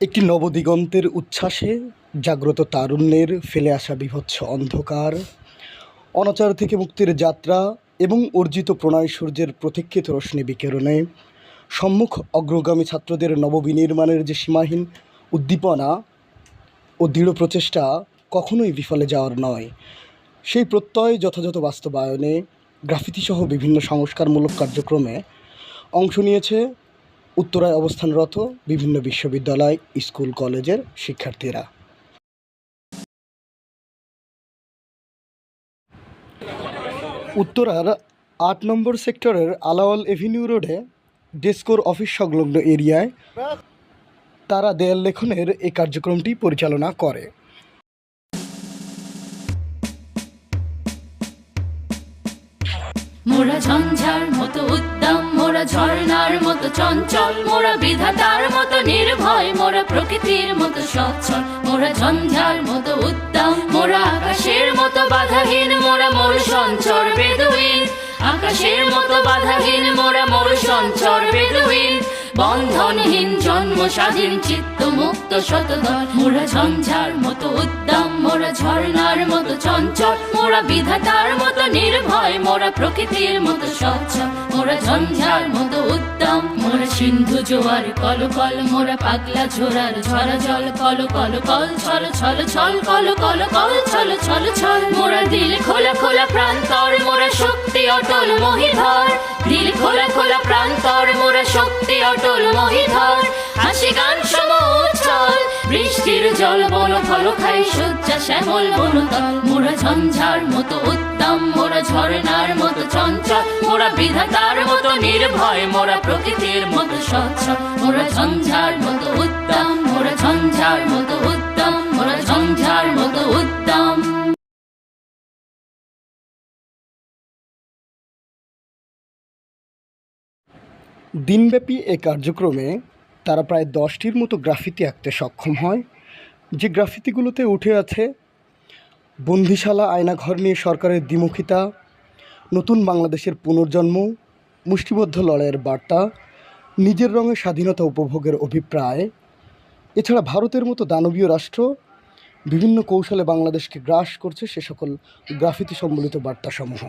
একটি নবদিগন্তের উচ্ছ্বাসে জাগ্রত তারুণ্যের ফেলে আসা বীভৎস অন্ধকার, অনাচার থেকে মুক্তির যাত্রা এবং অর্জিত প্রণয় সূর্যের প্রতীক্ষিত রশ্মি বিকিরণে সম্মুখ অগ্রগামী ছাত্রদের নববিনির্মাণের যে সীমাহীন উদ্দীপনা ও দৃঢ় প্রচেষ্টা কখনোই বিফলে যাওয়ার নয়। সেই প্রত্যয় যথাযথ বাস্তবায়নে গ্রাফিতিসহ বিভিন্ন সংস্কারমূলক কার্যক্রমে অংশ নিয়েছে উত্তরায় অবস্থানরত বিভিন্ন বিশ্ববিদ্যালয়, স্কুল, কলেজের শিক্ষার্থীরা। উত্তরার আট নম্বর সেক্টরের আলাওয়াল এভিনিউ রোডে ডেস্কোর অফিস সংলগ্ন এরিয়ায় তারা দেয়াল লেখনের এই কার্যক্রমটি পরিচালনা করে। মোরা ঝঞ্ঝার মতো উদ্দাম মোরা ঝর্ণার মতো চঞ্চল, মোরা বিধাতার মতো নির্ভয়, মোরা প্রকৃতির মতো সচ্ছল, মোরা ঝঞ্ঝার মতো উদ্দাম মোরা আকাশের মতো বাধাহীন, মোরা মোর সঞ্চর বেদুইন। আকাশের মতো বাধাহীন, মোরা মোর সঞ্চর বেদুইন। বন্ধনহীন জন্ম স্বাধীন চিত্ত মুক্ত শতদল মোরা ঝঞ্ঝার মতো উদ্দাম মোরা ঝর্ণার মতো চঞ্চল, মোরা বিধাতার মতো নির্ভয়, মোরা প্রকৃতির মতো স্বচ্ছ মোরা ঝঞ্ঝার মতো উত্তম, মোরা সিন্ধু জোয়ার কল কল মোরা পাগলা ঝোরার ঝরা জল কল কল কল ছল ছল ছল কল কল কল ছল ছল ছল, মোরা দিল খোলা খোলা প্রান্তর, মোরা শক্তি অটল মহিধর, দিল খোলা খোলা প্রান্তর, মোরা শক্তি অটল মহিধর, হাসি গান সম বৃষ্টির জল বন ফল খাই সজ্জা শ্যামল বনতল মোরা ঝঞ্ঝার মতো উত্তম, মোরা ঝর্ণার মতো চঞ্চল, মোরা বিধাতার মতো নির্ভয়, মোরা প্রকৃতির মতো স্বচ্ছ। মোরা ঝঞ্ঝার মতো উত্তম, মোরা ঝঞ্ঝার মতো উত্তম, মোরা ঝঞ্ঝার মতো উত্তম। দিনব্যাপী এই কার্যক্রমে তারা প্রায় দশটির মতো গ্রাফিতি আঁকতে সক্ষম হয়। যে গ্রাফিতিগুলোতে উঠে আছে বন্দিশালা, আয়নাঘর নিয়ে সরকারের দ্বিমুখিতা, নতুন বাংলাদেশের পুনর্জন্ম, মুষ্টিবদ্ধ লড়াইয়ের বার্তা, নিজের রঙে স্বাধীনতা উপভোগের অভিপ্রায়। এছাড়া ভারতের মতো দানবীয় রাষ্ট্র বিভিন্ন কৌশলে বাংলাদেশকে গ্রাস করছে সে সকল গ্রাফিতি সম্বলিত বার্তাসমূহ।